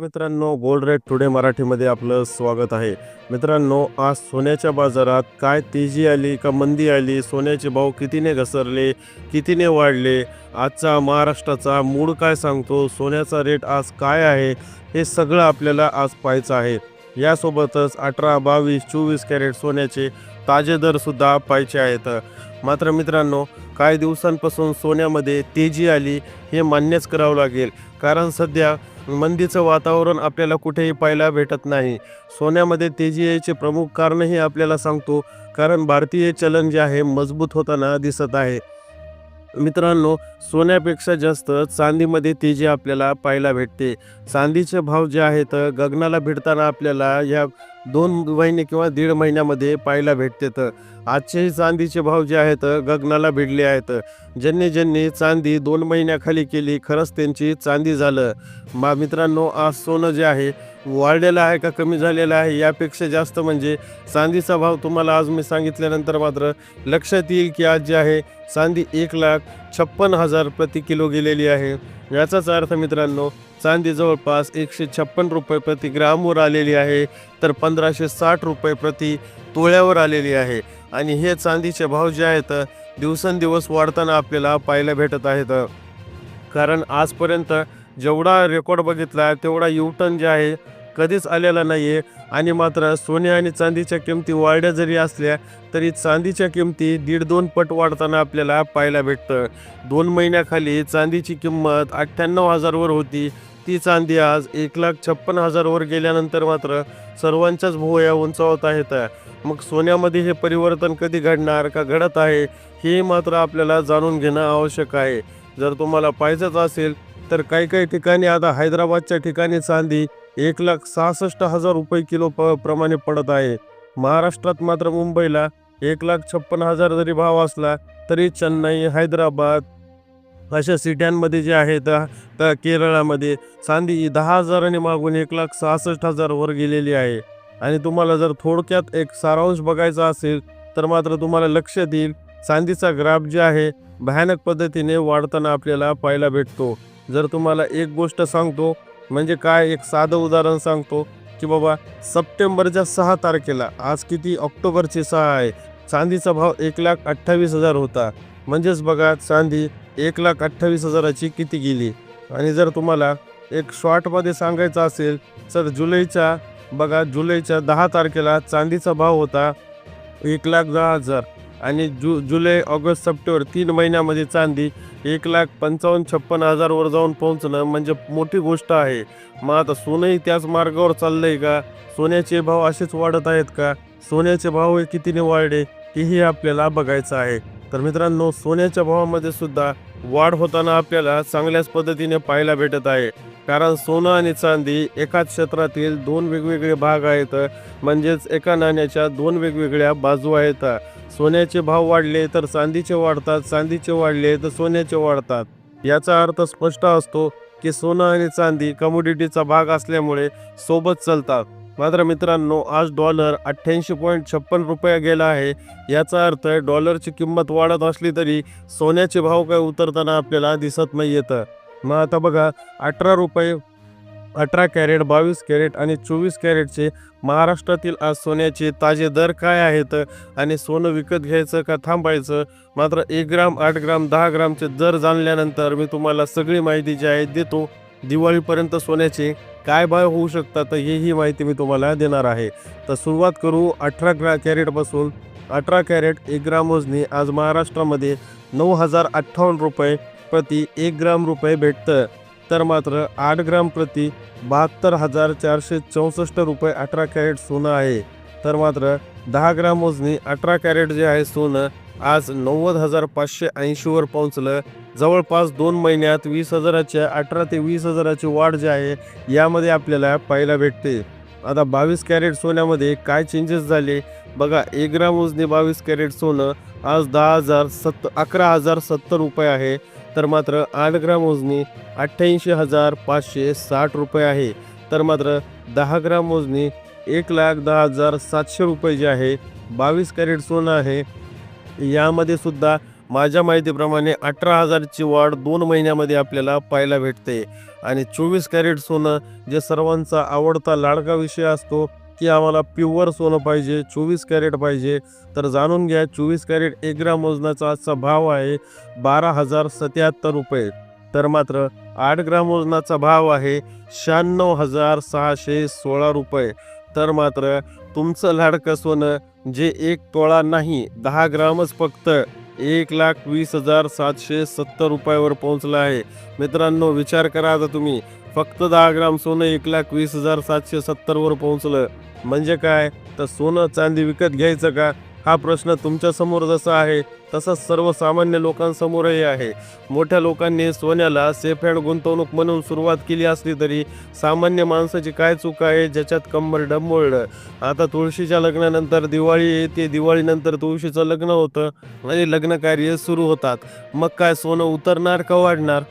मित्रांनो gold rate today मराठीमध्ये आपलं स्वागत आहे. मित्रांनो आज सोन्याच्या बाजारात काय तेजी आली का मंदी आली सोन्याचे भाव कितीने घसरले कितीने वाढले आजचा महाराष्ट्राचा मूड काय सांगतो सोन्याचा रेट आज काय आहे हे सगळं आपल्याला आज पाहायचं आहे. यासोबतच अठरा बावीस चोवीस कॅरेट सोन्याचे ताजे दरसुद्धा पाहायचे आहेत. मात्र मित्रांनो काही दिवसांपासून सोन्यामध्ये तेजी आली हे मान्यच करावं लागेल. कारण सध्या मंदीचं वातावरण आपल्याला कुठेही पाहायला भेटत नाही. सोन्यामध्ये तेजी यायचे प्रमुख कारणही आपल्याला सांगतो कारण भारतीय चलन जे आहे मजबूत होताना दिसत आहे. मित्रांनो सोन्यापेक्षा जास्त चांदीमध्ये तेजी आपल्याला पाहायला भेटते. चांदीचे भाव जे आहेत गगनाला भिडताना आपल्याला या दोन महिने किंवा दीड महिन्यामध्ये पाहायला भेटते. तर आजचेही चांदीचे भाव जे आहेत गगनाला भिडले आहेत. ज्यांनी ज्यांनी चांदी दोन महिन्याखाली केली खरंच त्यांची चांदी झालं. मा मित्रांनो आज सोनं जे आहे वाढलेला आहे का कमी झालेला आहे यापेक्षा जास्त म्हणजे चांदीचा भाव तुम्हाला आज मी सांगितल्यानंतर मात्र लक्षात येईल की आज जे आहे चांदी एक लाख छप्पन हजार प्रति किलो गेलेली आहे. याचाच अर्थ मित्रांनो चांदी जवळपास एकशे छप्पन रुपये प्रति ग्रामवर आलेली आहे तर पंधराशे साठ रुपये प्रति तोळ्यावर आलेली आहे. आणि हे चांदीचे भाव जे आहेत दिवसेंदिवस वाढताना आपल्याला पाहायला भेटत आहेत. कारण आजपर्यंत जेवढा रेकॉर्ड बघितला तेवढा युटर्न जे आहे कधीच आलेला नाही आहे आणि मात्र सोने आणि चांदीच्या किमती वाढल्या जरी असल्या तरी चांदीच्या किमती दीड दोन पट वाढताना आपल्याला पाहायला भेटतं. दोन महिन्याखाली चांदीची किंमत अठ्ठ्याण्णव हजारवर होती. ती चांदी आज एक लाख छप्पन हजारवर गेल्यानंतर मात्र सर्वांच्याच भुवया उंचावत आहेत. मग सोन्यामध्ये हे परिवर्तन कधी घडणार का घडत आहे हे मात्र आपल्याला जाणून घेणं आवश्यक आहे. जर तुम्हाला पाहिजेच असेल तर काही काही ठिकाणी आता हैदराबादच्या ठिकाणी चांदी एक लाख सहासष्ट हजार रुपये किलो प प्रमाणे पडत आहे. महाराष्ट्रात मात्र मुंबईला एक लाख छप्पन हजार जरी भाव असला तरी चेन्नई हैदराबाद अशा सिट्यांमध्ये जे आहे त्या केरळामध्ये चांदी दहा हजारांनी मागून एक लाख सहासष्ट हजारवर गेलेली आहे. आणि तुम्हाला जर थोडक्यात एक सारांश बघायचा असेल तर मात्र तुम्हाला लक्षात येईल चांदीचा ग्राफ जे आहे भयानक पद्धतीने वाढताना आपल्याला पाहायला भेटतो. जर तुम्हाला एक गोष्ट सांगतो म्हणजे काय? एक साधं उदाहरण सांगतो की बाबा सप्टेंबरच्या सहा तारखेला आज किती? ऑक्टोबरची सहा आहे. चांदीचा भाव एक लाख अठ्ठावीस हजार होता. म्हणजेच बघा चांदी एक लाख अठ्ठावीस हजाराची किती गेली? आणि जर तुम्हाला एक शॉर्टमध्ये सांगायचं असेल तर जुलैच्या बघा जुलैच्या दहा तारखेला चांदीचा भाव होता एक लाख दहा हजार. आणि जु जुलै ऑगस्ट सप्टेंबर तीन महिन्यामध्ये चांदी एक लाख पंचावन्न छप्पन हजारवर जाऊन पोहोचणं म्हणजे मोठी गोष्ट आहे. मग आता सोनंही त्याच मार्गावर चाललं आहे का? सोन्याचे भाव असेच वाढत आहेत का? सोन्याचे भाव हे कितीने वाढले तेही आपल्याला बघायचं आहे. तर मित्रांनो सोन्याच्या भावामध्ये सुद्धा वाढ होताना आपल्याला चांगल्याच पद्धतीने पाहायला भेटत आहे. कारण सोनं आणि चांदी एकाच क्षेत्रातील दोन वेगवेगळे भाग आहेत. म्हणजेच एका नाण्याच्या दोन वेगवेगळ्या बाजू आहेत. सोन्याचे भाव वाढले तर चांदीचे वाढतात चांदीचे वाढले तर सोन्याचे वाढतात. याचा अर्थ स्पष्ट असतो की सोनं आणि चांदी कमोडिटीचा भाग असल्यामुळे सोबत चालतात. मात्र मित्रांनो आज डॉलर अठ्ठ्याऐंशी पॉईंट छप्पन रुपया गेला आहे. याचा अर्थ डॉलरची किंमत वाढत असली तरी सोन्याचे भाव काय उतरताना आपल्याला दिसत नाही येतं मग आता बघा अठरा रुपये अठरा कॅरेट बावीस कॅरेट आणि चोवीस कॅरेटचे महाराष्ट्रातील आज सोन्याचे ताजे दर काय आहेत? आणि सोनं विकत घ्यायचं का थांबायचं? मात्र एक ग्राम आठ ग्राम दहा ग्रामचे दर जाणल्यानंतर मी तुम्हाला सगळी माहिती जी आहे देतो. दिवाळीपर्यंत सोन्याचे काय भाव होऊ शकतात तर हेही माहिती मी तुम्हाला देणार आहे. तर सुरुवात करू अठरा ग्रा कॅरेटपासून. अठरा कॅरेट एक ग्राम वजनी आज महाराष्ट्रामध्ये नऊ हजार अठ्ठावन्न रुपये प्रति एक ग्राम रुपये भेटतं. तर मात्र आठ ग्राम प्रति बहात्तर हजार चारशे चौसष्ट रुपये अठरा कॅरेट सोनं आहे. तर मात्र दहा ग्राम मोजणी अठरा कॅरेट जे आहे सोनं आज नव्वद हजार पाचशे ऐंशीवर पोहोचलं. जवळपास दोन महिन्यात वीस हजाराच्या अठरा ते वीस हजाराची वाढ जी आहे यामध्ये आपल्याला पाहायला भेटते. आता बावीस कॅरेट सोन्यामध्ये काय चेंजेस झाले? बघा एक ग्राम मोजणी बावीस कॅरेट सोनं आज दहा हजार सत्त अकरा हजार सत्तर रुपये आहे. तर मात्र आठ ग्राम मोजणी अठ्ठ्याऐंशी हजार पाचशे साठ रुपये आहे. तर मात्र दहा ग्राम मोजणी एक लाख दहा हजार सातशे रुपये जे आहे बावीस कॅरेट सोनं आहे. यामध्ये सुद्धा माझ्या माहितीप्रमाणे अठरा हजारची वाढ दोन महिन्यामध्ये आपल्याला पाहायला भेटते. आणि चोवीस कॅरेट सोनं जे सर्वांचा आवडता लाडका विषय असतो की आम्हाला प्युअर सोनं पाहिजे चोवीस कॅरेट पाहिजे. तर जाणून घ्या चोवीस कॅरेट एक ग्राम वजनाचा आजचा भाव आहे बारा हजार सत्याहत्तर रुपये. तर मात्र आठ ग्राम वजनाचा भाव आहे शहाण्णव हजार सहाशे सोळा रुपये. तर मात्र तुमचं लाडकं सोनं जे एक तोळा नाही दहा ग्रामच फक्त. एक लाख वीस हजार सातशे सत्तर रुपयावर पोहोचलं आहे. मित्रांनो विचार करा आता तुम्ही. फक्त दहा ग्राम सोनं एक लाख वीस हजार सातशे सत्तरवर पोहोचलं. म्हणजे काय? तर सोनं चांदी विकत घ्यायचं का? हा प्रश्न तुमच्यासमोर जसा आहे तसंच सर्वसामान्य लोकांसमोरही आहे. मोठ्या लोकांनी सोन्याला सेफ हँड गुंतवणूक म्हणून सुरुवात केली असली तरी सामान्य माणसाची काय चूक आहे ज्याच्यात कंबर डंबोळलं? आता तुळशीच्या लग्नानंतर दिवाळी येते दिवाळीनंतर तुळशीचं लग्न होतं आणि लग्न कार्य सुरू होतात. मग काय सोनं उतरणार का वाढणार?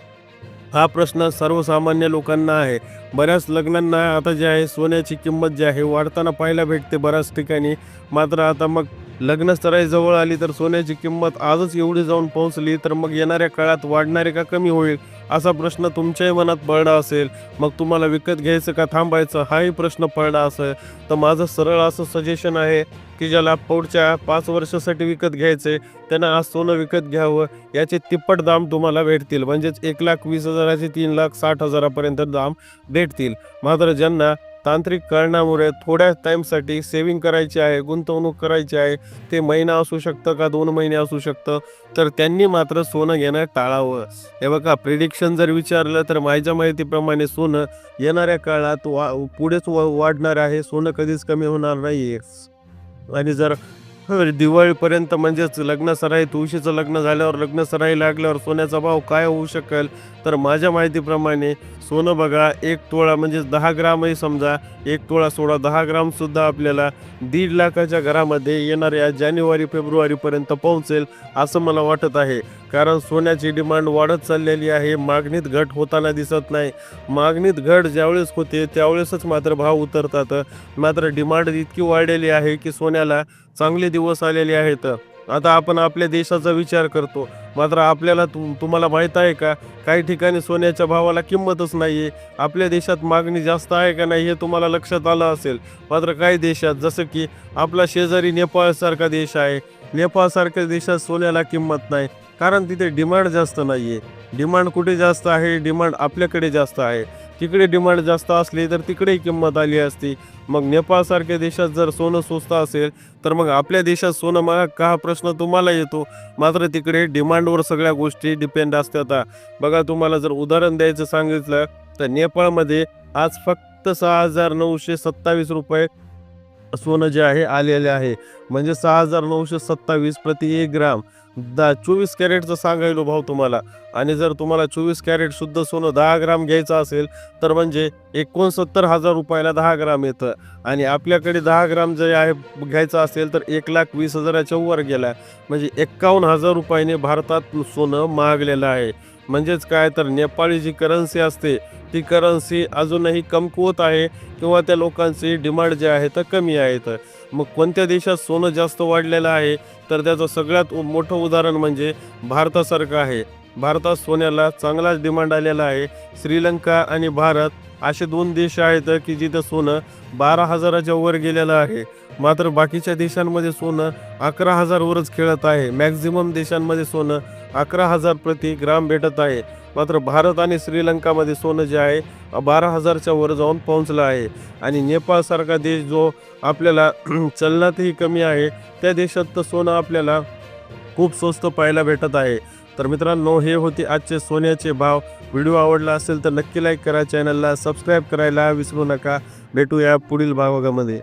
हा प्रश्न सर्वसामान्य लोकांना आहे. बऱ्याच लग्नांना आता जे आहे सोन्याची किंमत जी आहे वाढताना पाहायला भेटते बऱ्याच ठिकाणी. मात्र आता मग लग्नस्तराई जवळ आली तर सोन्याची किंमत आजच एवढी जाऊन पोहोचली तर मग येणाऱ्या काळात वाढणारे का कमी होईल असा प्रश्न तुमच्याही मनात पडला असेल. मग तुम्हाला विकत घ्यायचं का थांबायचं हाही प्रश्न पडला असेल. तर माझं सरळ असं सजेशन आहे की ज्याला पुढच्या पाच वर्षासाठी विकत घ्यायचे त्यांना आज सोनं विकत घ्यावं याचे तिप्पट दाम तुम्हाला भेटतील. म्हणजेच एक लाख वीस हजाराचे तीन लाख साठ हजारापर्यंत दाम भेटतील. मात्र ज्यांना तांत्रिक कारणामुळे थोड्या टाईमसाठी सेविंग करायची आहे गुंतवणूक करायची आहे. ते महिना असू शकतं का दोन महिने असू शकतं? तर त्यांनी मात्र सोनं घेणं टाळावं. हे बघा प्रिडिक्शन जर विचारलं तर माझ्या माहितीप्रमाणे सोनं येणाऱ्या काळात वा पुढेच वाढणार आहे. सोनं कधीच कमी होणार नाही आणि जर दिवाळीपर्यंत म्हणजेच लग्नसराई तुळशीचं लग्न झाल्यावर लग्नसराई लागल्यावर सोन्याचा भाव काय होऊ शकेल? तर माझ्या माहितीप्रमाणे सोनं बघा एक तोळा म्हणजेच दहा ग्रामही समजा एक तोळा सोळा दहा ग्रामसुद्धा आपल्याला दीड लाखाच्या घरामध्ये येणाऱ्या जानेवारी फेब्रुवारीपर्यंत पोहोचेल असं मला वाटत आहे. कारण सोन्याची डिमांड वाढत चाललेली आहे. मागणीत घट होताना दिसत नाही. मागणीत घट ज्यावेळेस होते त्यावेळेसच मात्र भाव उतरतात. मात्र डिमांड इतकी वाढलेली आहे की सोन्याला चांगले दिवस आलेले आहेत. आता आपण आपल्या देशाचा विचार करतो. मात्र आपल्याला तु तुम्हाला माहीत आहे का? काही ठिकाणी सोन्याच्या भावाला किंमतच नाही आहे आपल्या देशात मागणी जास्त आहे का नाही हे तुम्हाला लक्षात आलं असेल. मात्र काही देशात जसं की आपला शेजारी नेपाळसारखा देश आहे. नेपाळसारख्या देशात सोन्याला किंमत नाही. कारण तिथे डिमांड जास्त नाही आहे डिमांड कुठे जास्त आहे? डिमांड आपल्याकडे जास्त आहे. तिकडे डिमांड जास्त असली तर तिकडेही किंमत आली असती. मग नेपाळसारख्या देशात जर सोनं स्वस्त असेल तर मग आपल्या देशात सोनं महाग का? हा प्रश्न तुम्हाला येतो. मात्र तिकडे डिमांडवर सगळ्या गोष्टी डिपेंड असतात. बघा तुम्हाला जर उदाहरण द्यायचं सांगितलं तर नेपाळमध्ये आज फक्त सहा हजार नऊशे सत्तावीस रुपये सोनं जे आहे आलेले आहे. म्हणजे सहा हजार नऊशे सत्तावीस प्रति एक ग्राम. दा चोवीस कॅरेटचं सांगायलो भाऊ तुम्हाला. आणि जर तुम्हाला चोवीस कॅरेट शुद्ध सोनं दहा ग्राम घ्यायचं असेल तर म्हणजे एकोणसत्तर हजार रुपयाला दहा ग्राम येतं. आणि आपल्याकडे दहा ग्राम जे आहे घ्यायचं असेल तर एक लाख वीस हजाराच्या वर गेला. म्हणजे एक्कावन्न हजार रुपयाने भारतात सोनं महागलेलं आहे. म्हणजेच काय तर नेपाळी जी करन्सी असते ती करन्सी अजूनही कमकुवत आहे किंवा त्या लोकांची डिमांड जे आहे तर कमी आहेत मग कोणत्या देशात सोनं जास्त वाढलेलं आहे? तर त्याचं सगळ्यात मोठं उदाहरण म्हणजे भारतासारखं आहे. भारतात सोन्याला चांगलाच डिमांड आलेला आहे. श्रीलंका आणि भारत असे दोन देश आहेत की जिथं सोनं बारा हजाराच्या वर गेलेलं आहे. मात्र बाकीच्या देशांमध्ये सोनं अकरा हजारवरच खेळत आहे. मॅक्झिमम देशांमध्ये सोनं अकरा हजार प्रति ग्राम भेटत आहे. मात्र भारत आणि श्रीलंकामध्ये सोनं जे आहे बारा हजारच्या वर जाऊन पोहोचलं आहे. आणि नेपाळसारखा देश जो आपल्याला चलनातही कमी आहे त्या देशात तर सोनं आपल्याला खूप स्वस्त पाहायला भेटत आहे. तर मित्रांनो हे होते आजचे सोन्याचे भाव. व्हिडिओ आवडला असेल तर नक्की लाईक करा चॅनलला सबस्क्राईब करायला विसरू नका. भेटूया पुढील भागामध्ये